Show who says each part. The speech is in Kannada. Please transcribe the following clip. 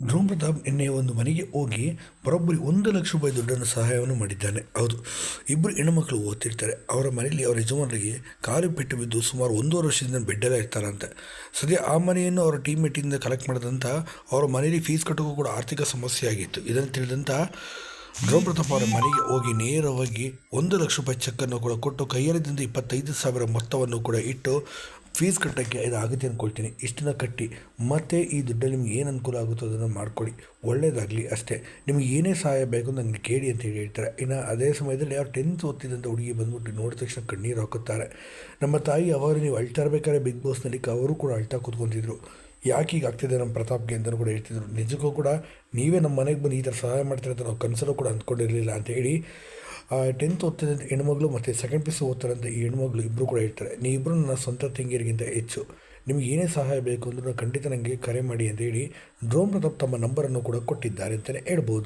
Speaker 1: ಧ್ರುವ್ ಪ್ರತಾಪ್ ನಿನ್ನೆ ಒಂದು ಮನೆಗೆ ಹೋಗಿ ಬರೊಬ್ಬರಿ ಒಂದು ಲಕ್ಷ ರೂಪಾಯಿ ದುಡ್ಡನ್ನು ಸಹಾಯವನ್ನು ಮಾಡಿದ್ದಾನೆ. ಹೌದು, ಇಬ್ಬರು ಹೆಣ್ಣುಮಕ್ಕಳು ಓದ್ತಿರ್ತಾರೆ. ಅವರ ಮನೆಯಲ್ಲಿ ಅವರ ಯಜಮಾನರಿಗೆ ಕಾಲು ಪೆಟ್ಟು ಬಿದ್ದು ಸುಮಾರು ಒಂದೂವರೆ ವರ್ಷದಿಂದ ಬೆಡ್ಡಲ್ಲೇ ಇರ್ತಾರಂತೆ. ಸದ್ಯ ಆ ಮನೆಯನ್ನು ಅವರ ಟೀಮ್ಮೇಟಿಂದ ಕಲೆಕ್ಟ್ ಮಾಡಿದಂಥ ಅವರ ಮನೆಯಲ್ಲಿ ಫೀಸ್ ಕಟ್ಟೋಕ್ಕೂ ಕೂಡ ಆರ್ಥಿಕ ಸಮಸ್ಯೆ ಆಗಿತ್ತು ಇದನ್ನು ತಿಳಿದಂಥ ಧ್ರುವ್ ಪ್ರತಾಪ್ ಅವರ ಮನೆಗೆ ಹೋಗಿ ನೇರವಾಗಿ ಒಂದು ಲಕ್ಷ ರೂಪಾಯಿ ಚೆಕ್ಕನ್ನು ಕೂಡ ಕೊಟ್ಟು ಕೈಯಲ್ಲಿದ್ದಂಥ ಇಪ್ಪತ್ತೈದು ಸಾವಿರ ಮೊತ್ತವನ್ನು ಕೂಡ ಇಟ್ಟು ಫೀಸ್ ಕಟ್ಟೋಕ್ಕೆ ಇದು ಆಗುತ್ತೆ ಅಂದ್ಕೊಳ್ತೀನಿ ಇಷ್ಟನ್ನ ಕಟ್ಟಿ ಮತ್ತೆ ಈ ದುಡ್ಡಲ್ಲಿ ನಿಮ್ಗೆ ಏನು ಅನುಕೂಲ ಆಗುತ್ತೋ ಅದನ್ನು ಮಾಡ್ಕೊಳ್ಳಿ ಒಳ್ಳೆಯದಾಗಲಿ ಅಷ್ಟೇ. ನಿಮಗೆ ಏನೇ ಸಹಾಯ ಬೇಕು ನನಗೆ ಕೇಳಿ ಅಂತ ಹೇಳಿ ಹೇಳ್ತಾರೆ. ಇನ್ನು ಅದೇ ಸಮಯದಲ್ಲಿ ಯಾರು ಟೆಂತ್ ಓದ್ತಿದ್ದಂಥ ಹುಡುಗಿ ಬಂದ್ಬಿಟ್ಟು ನೋಡಿದ ತಕ್ಷಣ ಕಣ್ಣೀರು ಹಾಕುತ್ತಾರೆ. ನಮ್ಮ ತಾಯಿ ಅವಾಗ ನೀವು ಅಳ್ತಾ ಇರಬೇಕಾದ್ರೆ ಬಿಗ್ ಬಾಸ್ನಲ್ಲಿ ಅವರು ಕೂಡ ಅಳ್ತಾ ಕೂತ್ಕೊತಿದ್ರು. ಯಾಕೆ ಈಗ ಆಗ್ತಿದೆ ನಮ್ಮ ಪ್ರತಾಪ್ಗೆ ಅಂತಲೂ ಕೂಡ ಹೇಳ್ತಿದ್ರು. ನಿಜಕ್ಕೂ ಕೂಡ ನೀವೇ ನಮ್ಮ ಮನೆಗೆ ಬಂದು ಈ ಥರ ಸಹಾಯ ಮಾಡ್ತಾರೆ ಅಂತ ನಾವು ಕನಸಲ್ಲೂ ಕೂಡ ಅಂದ್ಕೊಂಡಿರಲಿಲ್ಲ ಅಂತ ಹೇಳಿ ಟೆಂತ್ ಓದ್ತಿದ್ದಂಥ ಹೆಣ್ಮಗಳು ಮತ್ತು ಸೆಕೆಂಡ್ ಪಿ ಸಿ ಓದ್ತಾರಂಥ ಈ ಹೆಣ್ಮಗಳು ಇಬ್ಬರು ಕೂಡ ಹೇಳ್ತಾರೆ ನೀವಿಬ್ಬರು ನನ್ನ ಸ್ವಂತ ತಂಗಿಯರಿಗಿಂತ ಹೆಚ್ಚು, ನಿಮಗೆ ಏನೇ ಸಹಾಯ ಬೇಕು ಅಂದರೂ ಖಂಡಿತ ನನಗೆ ಕರೆ ಮಾಡಿ ಅಂತ ಹೇಳಿ ಡ್ರೋನ್ ಪ್ರತಾಪ್ ತಮ್ಮ ನಂಬರನ್ನು ಕೂಡ ಕೊಟ್ಟಿದ್ದಾರೆ ಅಂತಲೇ ಹೇಳ್ಬೋದು.